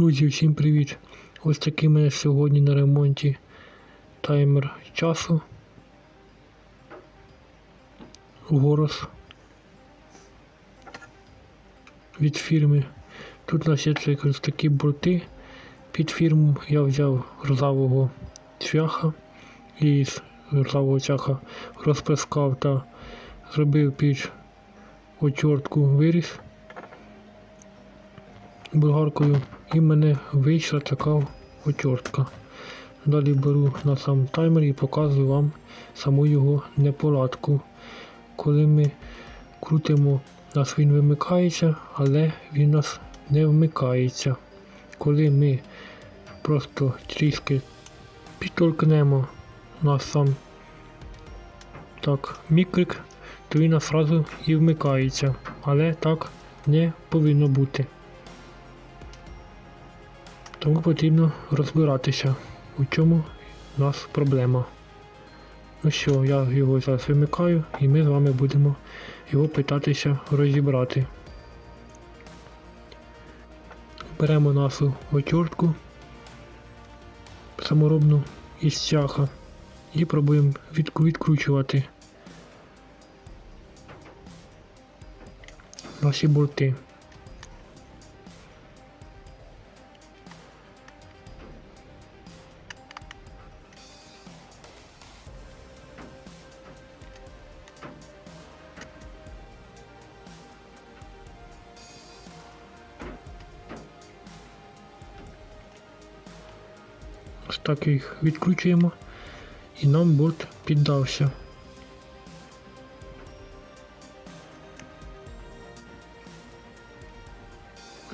Друзі, всім привіт! Ось такий у мене сьогодні на ремонті таймер часу. Горос від фірми. Тут у нас є ось такі борти. Під фірму я взяв ржавого цвяха і з ржавого цвяха розпискав та зробив під очортку виріз болгаркою і мене вийшла така отвертка. Далі беру на сам таймер і показую вам саму його неполадку. Коли ми крутимо, нас він вимикається, але він нас не вмикається. Коли ми просто трішки підтолкнемо на сам так мікрик, то він одразу і вмикається. Але так не повинно бути. Тому потрібно розбиратися, у чому у нас проблема. Ну що, я його зараз вимикаю і ми з вами будемо його питатися розібрати. Беремо нашу отвертку саморобну із цяха і пробуємо відкручувати наші борти. Ось так їх відкручуємо і нам борт піддався.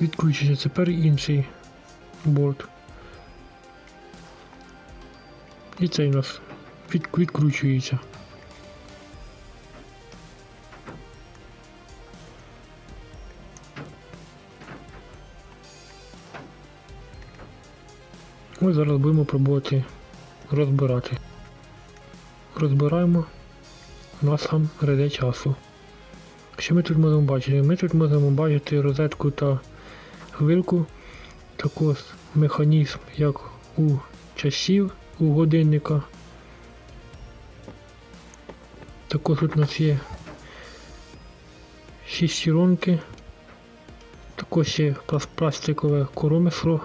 Відкручується тепер інший борт. І цей у нас відкручується. Ми зараз будемо пробувати розбирати. Розбираємо на сам реде часу. Що ми тут можемо бачити? Ми тут можемо бачити розетку та вилку, також механізм, як у часів у годинника. Також тут у нас є шістеронки, також є пластикове коромисло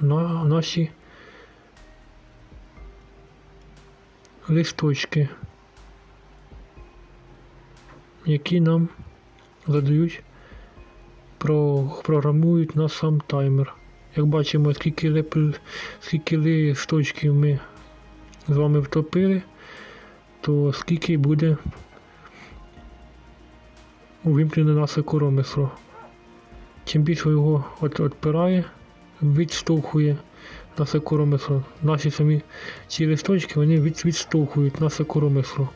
на наші листочки, які нам задають, про, програмують на сам таймер. Як бачимо, скільки, скільки листочків ми з вами втопили, то скільки буде увімкнене наше коромисло. Чим більше його от, відпирає, відштовхує наше коромисло. Наші самі ці листочки вони від, відштовхують наше коромисло,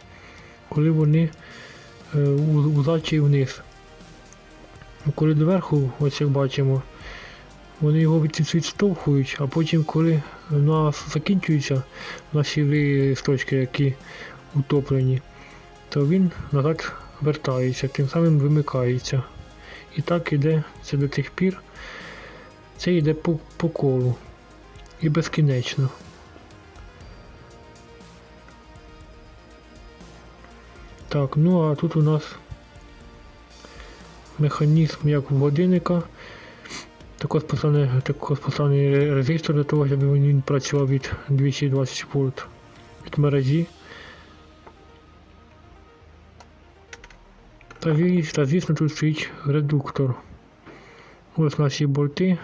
коли вони е, у, у зачі вниз. Коли доверху, ось як бачимо, вони його від, відштовхують, а потім, коли у нас закінчуються наші листочки, які утоплені, то він назад вертається, тим самим вимикається. І так іде це до тих пір. Це йде по, по колу і безкінечно. Так, ну а тут у нас механізм як у годинника. Також поставлений, також поставлений резистор для того, щоб він працював від 220 вольт від мережі. Та, звісно тут стоїть редуктор. Ось наші борти.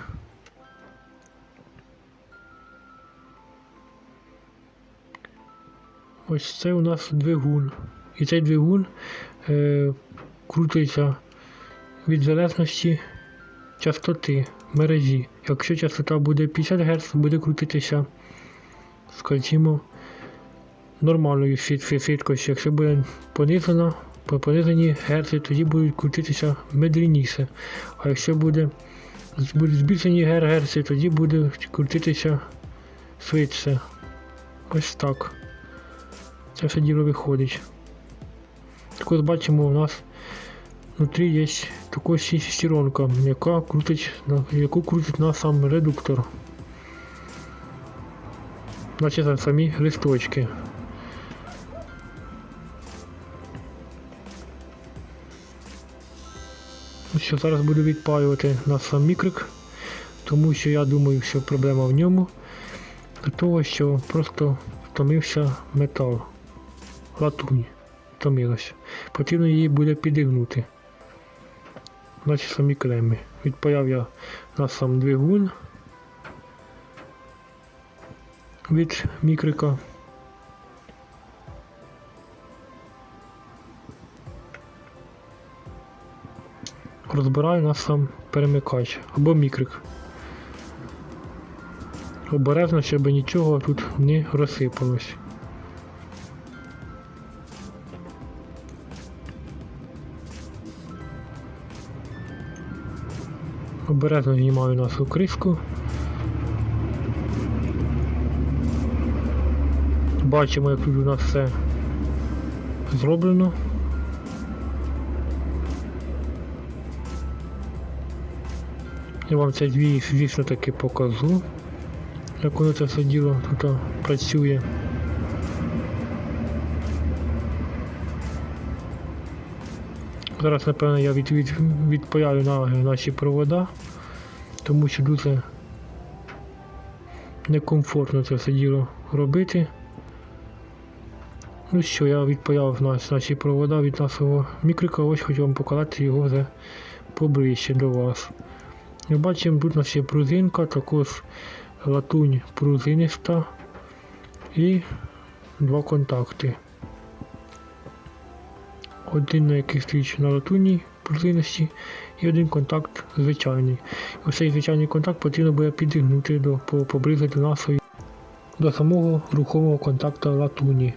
Ось це у нас двигун. І цей двигун е, крутиться від залежності частоти мережі. Якщо частота буде 50 Гц, буде крутитися, скажімо, нормальною швидкістю. Якщо буде понижена, по пониженні герці, тоді будуть крутитися медленніше. А якщо буде, будуть збільшені герці, тоді буде крутитися швидше. Ось так. Це все діло виходить. Також бачимо у нас внутрі є така шестеренка, яка крутить, яку крутить на сам редуктор. Це самі листочки. Що, зараз буду відпаювати на сам мікрик, тому що я думаю, що проблема в ньому. До того, що просто втомився метал. Латунь втомилася. Потрібно її буде підігнути. Значить самі клеми. Відпаяв я на сам двигун від мікрика. Розбираю на сам перемикач або мікрик. Обережно, щоб нічого тут не розсипалось. Обережно знімаю нашу кришку. Бачимо, як тут у нас все зроблено. Я вам це дві, звісно таки покажу, як воно це все діло тут працює. Зараз, напевно, я від, від, відпаяю на наші провода, тому що дуже некомфортно це все діло робити. Ну що, я відпаяв наш, наші провода від нашого мікрика, ось хочу вам показати його вже поближче до вас. Ми бачимо, тут у нас є пружинка, також латунь пружиниста і два контакти. Один на який стоїть на латунній пружинності і один контакт звичайний. Ось цей звичайний контакт потрібно буде підігнути до, по- поблизу до нашої до самого рухомого контакту латуні.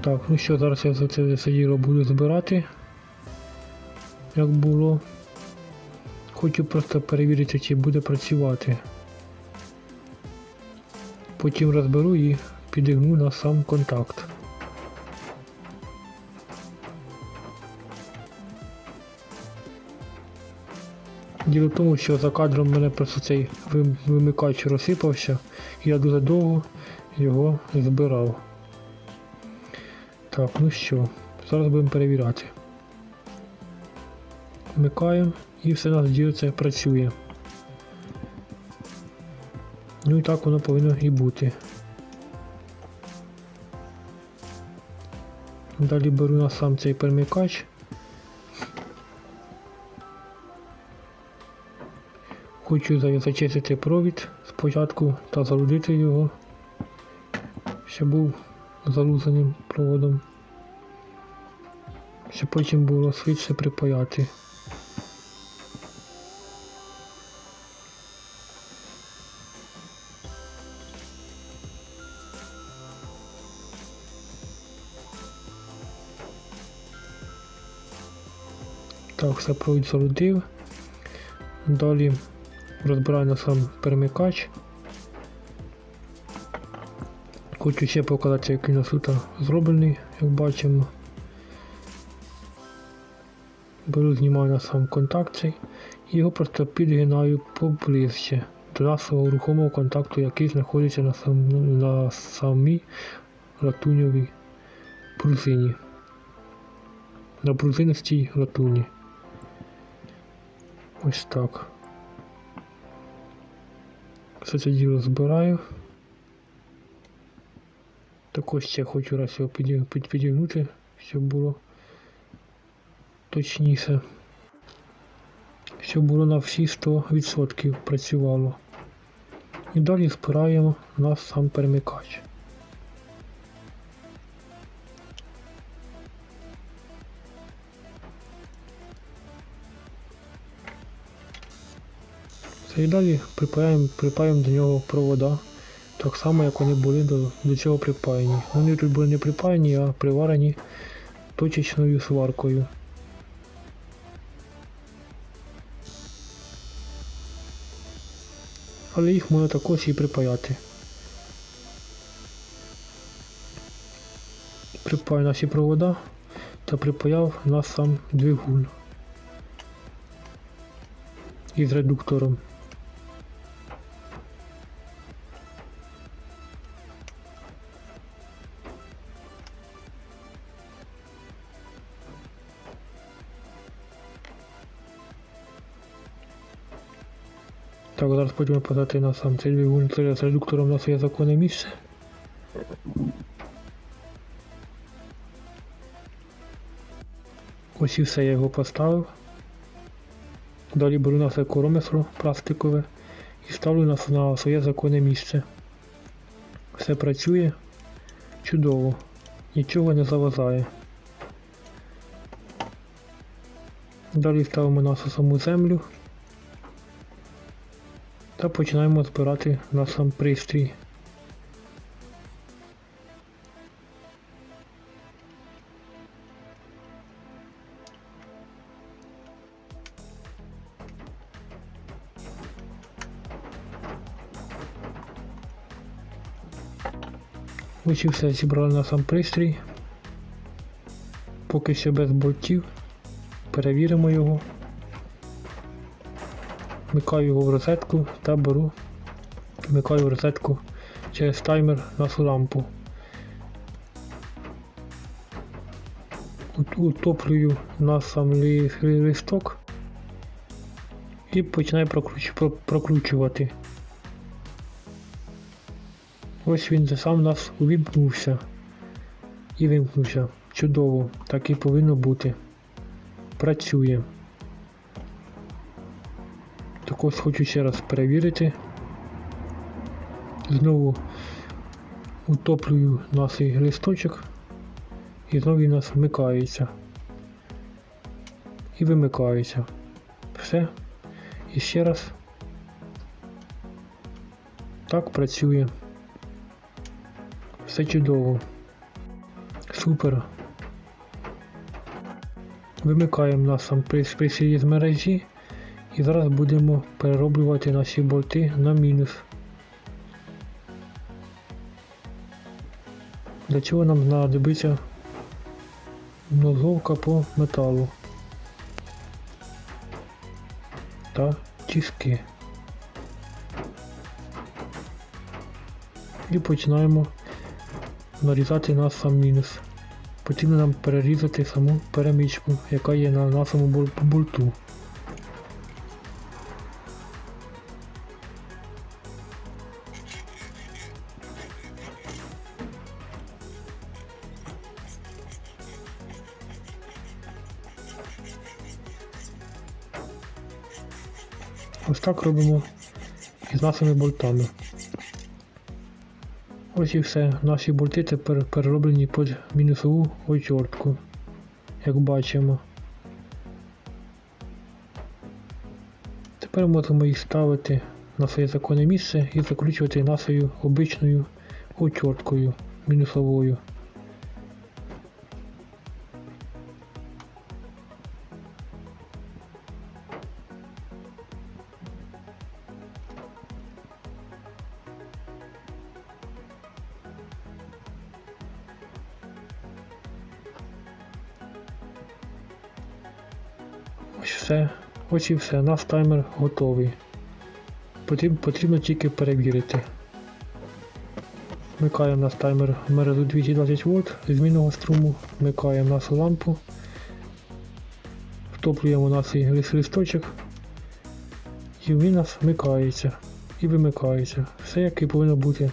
Так, ну що, зараз я за це все діло буду збирати, як було. Хочу просто перевірити, чи буде працювати. Потім розберу і підігну на сам контакт. Діло в тому, що за кадром мене просто цей вимикач розсипався, і я дуже довго його збирав. Так, ну що, зараз будемо перевіряти. Вмикаємо і все у нас діло працює. Ну і так воно повинно і бути. Далі беру на сам цей перемикач. Хочу зачистити провід спочатку та залудити його, щоб був залузаним проводом, щоб потім було швидше припаяти. Так, все провід залудив. Далі розбираю на сам перемикач. Хочу ще показати, який у нас тут зроблений, як бачимо. Беру, знімаю на сам контакт цей і його просто підгинаю поближче до нашого рухомого контакту, який знаходиться на, сам, на самій латуньовій пружині. На пружинистій латуні. Ось так. Все це діло збираю. Також ще хочу раз його підігнути, щоб було точніше. Щоб було на всі 100% працювало. І далі збираємо на сам перемикач. І далі припаємо, припаємо до нього провода, так само як вони були до, до цього припаяні. Вони тут були не припаяні, а приварені точечною сваркою. Але їх можна також і припаяти. припаю наші провода та припаяв нас сам двигун із редуктором. Так, зараз будемо подати на сам цей Це з редуктором на своє законне місце. Ось і все я його поставив. Далі беру на це коромисло пластикове і ставлю на, на своє законне місце. Все працює чудово, нічого не завазає. Далі ставимо нашу саму землю та починаємо збирати на сам пристрій. Ось і все зібрали на сам пристрій. Поки що без болтів. Перевіримо його. Вмикаю його в розетку та беру. Вмикаю в розетку через таймер нашу лампу. Утоплюю на сам листок і починаю прокручувати. Ось він сам нас увімкнувся і вимкнувся. Чудово, так і повинно бути. Працює. Також хочу ще раз перевірити. Знову утоплюю наш листочок і знову він у нас вмикається. І вимикається. Все. І ще раз. Так працює. Все чудово. Супер. Вимикаємо нас сам пристрій з мережі і зараз будемо перероблювати наші болти на мінус. Для чого нам знадобиться нозовка по металу та тіски. І починаємо нарізати наш сам мінус. Потрібно нам перерізати саму перемичку, яка є на нашому бол- Ось так робимо із нашими болтами. Ось і все. Наші болти тепер перероблені під мінусову очортку, як бачимо. Тепер можемо їх ставити на своє законне місце і закручувати нашою обичною очорткою мінусовою. Ось і все. Наш таймер готовий. Потрібно, потрібно тільки перевірити. Вмикаємо наш таймер в мережу 220 вольт змінного струму, вмикаємо нашу лампу, втоплюємо наш лис- листочок і він нас вмикається і вимикається. Все як і повинно бути